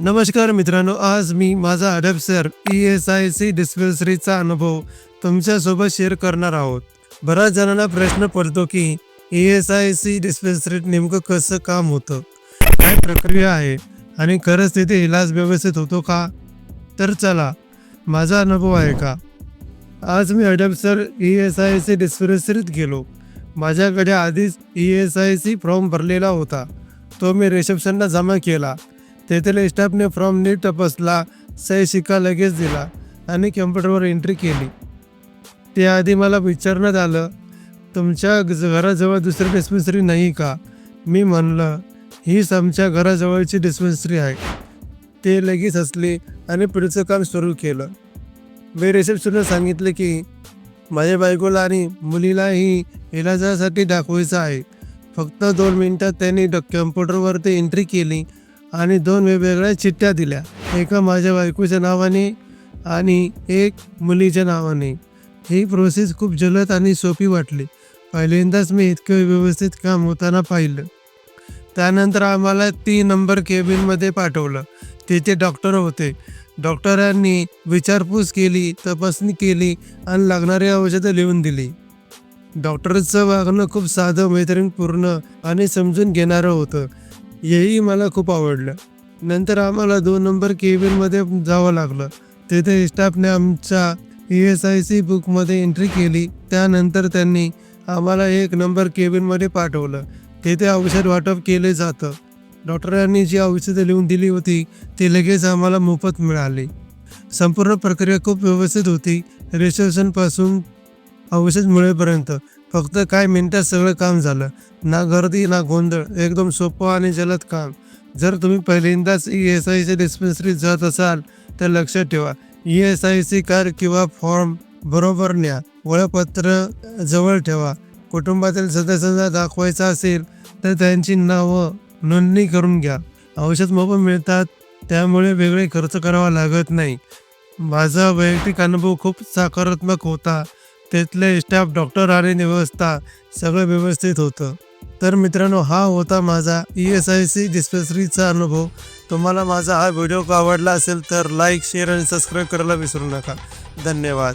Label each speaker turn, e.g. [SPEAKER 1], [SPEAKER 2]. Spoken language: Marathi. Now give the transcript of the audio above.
[SPEAKER 1] नमस्कार मित्रांनो आज मी माझा Hadapsar E S I C डिस्पेन्सरीचा अनुभव तुमच्यासोबत शेअर करणार आहोत. बऱ्याच जणांना प्रश्न पडतो की ई एस आय सी डिस्पेन्सरीत नेमकं कसं काम होतं? काय प्रक्रिया आहे? आणि खरंच तिथे इलाज व्यवस्थित होतो का? तर चला माझा अनुभव आहे का? आज मी Hadapsar E S I C डिस्पेन्सरीत गेलो. माझ्याकडे आधीच E S I C form भरलेला होता. तो मी रिसेप्शनला जमा केला. तेथील स्टाफने फॉर्म नीट तपासला सही शिक्का लगेच दिला आणि कम्प्युटरवर एंट्री केली. त्याआधी मला विचारण्यात आलं तुमच्या घराजवळ दुसरी डिस्पेन्सरी नाही का? मी म्हणलं हीच आमच्या घराजवळची डिस्पेन्सरी आहे. ते लगेच असले आणि पुढचं काम सुरू केलं. मी रिसेप्शनला सांगितलं की माझ्या बायकोला आणि मुलीलाही इलाजासाठी दाखवायचं आहे. फक्त दोन मिनटात त्यांनी ड कम्प्युटरवरती एंट्री केली आणि दोन वेगवेगळ्या चिठ्ठ्या दिल्या. एका माझ्या बायकोच्या नावाने आणि एक मुलीच्या नावाने. ही प्रोसेस खूप जलद आणि सोपी वाटली. पहिल्यांदाच मी इतकं व्यवस्थित काम होताना पाहिलं. त्यानंतर आम्हाला तीन नंबर केबिनमध्ये पाठवलं. तिथे डॉक्टर होते. डॉक्टरांनी विचारपूस केली तपासणी केली आणि लागणारी औषधं लिहून दिली. डॉक्टरचं वागणं खूप साधं मैत्रीणपूर्ण आणि समजून घेणारं होतं. हेही मला खूप आवडलं. नंतर आम्हाला दोन नंबर केबिनमध्ये जावं लागलं. तिथे स्टाफने आमच्या ई एस आय सी बुकमध्ये एंट्री केली. त्यानंतर त्यांनी आम्हाला एक नंबर केबिनमध्ये पाठवलं. तिथे औषध वाटप केले जातं. डॉक्टरांनी जी औषधं लिहून दिली होती ती लगेच आम्हाला मोफत मिळाली. संपूर्ण प्रक्रिया खूप व्यवस्थित होती. रिसेप्शनपासून औषध मिळेपर्यंत. फक्त काही मिनिटात सगळं काम झालं. ना गर्दी ना गोंधळ. एकदम सोपं आणि जलद काम. जर तुम्ही पहिल्यांदाच ई एस आय सी डिस्पेन्सरीत जात असाल तर लक्षात ठेवा. E S I C card किंवा फॉर्म बरोबर न्या. ओळखपत्र जवळ ठेवा. कुटुंबातील सदस्यांना दाखवायचं असेल तर त्यांची नावं नोंदणी करून घ्या. औषध मोफत मिळतात त्यामुळे वेगळे खर्च करावा लागत नाही. माझा वैयक्तिक अनुभव खूप सकारात्मक होता. तिथले स्टाफ डॉक्टर आणि व्यवस्था सगळं व्यवस्थित होतं. तर मित्रांनो हा होता माझा ई एस आय सी डिस्पेन्सरीचा अनुभव. तुम्हाला माझा हा व्हिडिओ आवडला असेल तर लाईक शेअर आणि सबस्क्राईब करायला विसरू नका. धन्यवाद.